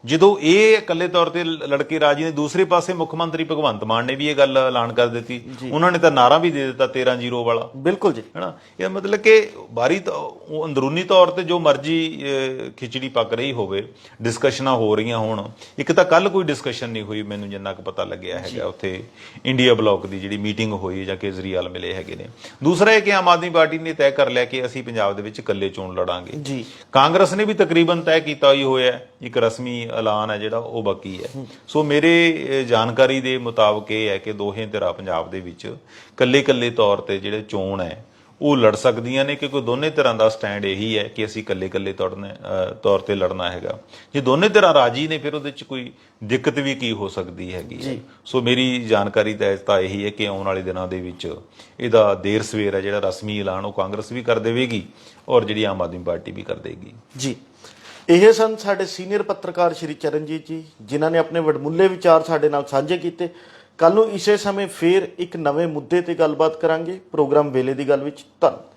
ਜਦੋਂ ਇਹ ਇਕੱਲੇ ਤੌਰ ਤੇ ਲੜਕੇ ਰਾਜੀ ਨੇ ਦੂਸਰੇ ਪਾਸੇ ਮੁੱਖ ਮੰਤਰੀ ਭਗਵੰਤ ਮਾਨ ਨੇ ਵੀ ਇਹ ਗੱਲ ਐਲਾਨ ਕਰ ਦਿੱਤੀ। ਉਹਨਾਂ ਨੇ ਤਾਂ ਨਾਰਾ ਵੀ ਦੇ ਦਿੱਤਾ 13-0 ਵਾਲਾ। ਬਿਲਕੁਲ ਜੀ। ਹੈਨਾ? ਇਹ ਮਤਲਬ ਕਿ ਬਾਰੀ ਤਾਂ ਉਹ ਅੰਦਰੂਨੀ ਤੌਰ ਤੇ ਜੋ ਮਰਜ਼ੀ ਖਿਚੜੀ ਪੱਕ ਰਹੀ ਹੋਵੇ ਡਿਸਕਸ਼ਨਾਂ ਹੋ ਰਹੀਆਂ ਹੋਣ ਇੱਕ ਤਾਂ ਕੱਲ ਕੋਈ ਡਿਸਕਸ਼ਨ ਨਹੀਂ ਹੋਈ ਮੈਨੂੰ ਜਿੰਨਾ ਕੁ ਪਤਾ ਲੱਗਿਆ ਹੈਗਾ ਉੱਥੇ ਇੰਡੀਆ ਬਲਾਕ ਦੀ ਜਿਹੜੀ ਮੀਟਿੰਗ ਹੋਈ ਜਾਂ ਕੇਜਰੀਵਾਲ ਮਿਲੇ ਹੈਗੇ ਨੇ। ਦੂਸਰਾ ਇਹ ਕਿ ਆਮ ਆਦਮੀ ਪਾਰਟੀ ਨੇ ਤੈਅ ਕਰ ਲਿਆ ਕਿ ਅਸੀਂ ਪੰਜਾਬ ਦੇ ਵਿੱਚ ਇਕੱਲੇ ਚੋਣ ਲੜਾਂਗੇ। ਜੀ। ਕਾਂਗਰਸ ਨੇ ਵੀ ਤਕਰੀਬਨ ਤੈਅ ਕੀਤਾ ਹੀ ਹੋਇਆ। ਇੱਕ ਰਸਮੀ ਐਲਾਨ ਹੈ ਜਿਹੜਾ ਉਹ ਬਾਕੀ ਹੈ। ਸੋ ਮੇਰੇ ਜਾਣਕਾਰੀ ਦੇ ਮੁਤਾਬਕ ਇਹ ਹੈ ਕਿ ਦੋਹੇ ਧਿਰਾਂ ਪੰਜਾਬ ਦੇ ਵਿੱਚ ਕੱਲੇ-ਕੱਲੇ ਤੌਰ ਤੇ ਜਿਹੜੇ ਚੋਣ ਹੈ ਉਹ ਲੜ ਸਕਦੀਆਂ ਨੇ ਕਿਉਂਕਿ ਦੋਨੇ ਧਿਰਾਂ ਦਾ ਸਟੈਂਡ ਇਹੀ ਹੈ ਕਿ ਅਸੀਂ ਅਹ, ਤੌਰ ਤੇ ਲੜਨਾ ਹੈਗਾ। ਜੇ ਦੋਨੇ ਧਿਰਾਂ ਰਾਜੀ ਨੇ ਫਿਰ ਉਹਦੇ ਵਿੱਚ ਕੋਈ ਦਿੱਕਤ ਵੀ ਕੀ ਹੋ ਸਕਦੀ ਹੈਗੀ ਸੋ ਮੇਰੀ ਜਾਣਕਾਰੀ ਤਾਂ ਇਹੀ ਹੈ ਕਿ ਆਉਣ ਵਾਲੇ ਦਿਨਾਂ ਦੇ ਵਿੱਚ ਇਹਦਾ ਦੇਰ ਸਵੇਰ ਹੈ ਜਿਹੜਾ ਰਸਮੀ ਐਲਾਨ ਉਹ ਕਾਂਗਰਸ ਵੀ ਕਰ ਦੇਵੇਗੀ ਔਰ ਜਿਹੜੀ ਆਮ ਆਦਮੀ ਪਾਰਟੀ ਵੀ ਕਰ ਦੇਗੀ ਜੀ। ਇਹ ਸਨ ਸਾਡੇ ਸੀਨੀਅਰ ਪੱਤਰਕਾਰ ਸ਼੍ਰੀ ਚਰਨਜੀਤ ਜੀ, ਜਿਨ੍ਹਾਂ ਨੇ ਆਪਣੇ ਵਡਮੁੱਲੇ ਵਿਚਾਰ ਸਾਡੇ ਨਾਲ ਸਾਂਝੇ ਕੀਤੇ। ਕੱਲ ਨੂੰ ਇਸੇ ਸਮੇਂ ਫੇਰ ਇੱਕ ਨਵੇਂ ਮੁੱਦੇ ਤੇ ਗੱਲਬਾਤ ਕਰਾਂਗੇ। ਪ੍ਰੋਗਰਾਮ ਵੇਲੇ ਦੀ ਗੱਲ ਵਿੱਚ ਧੰਨਵਾਦ।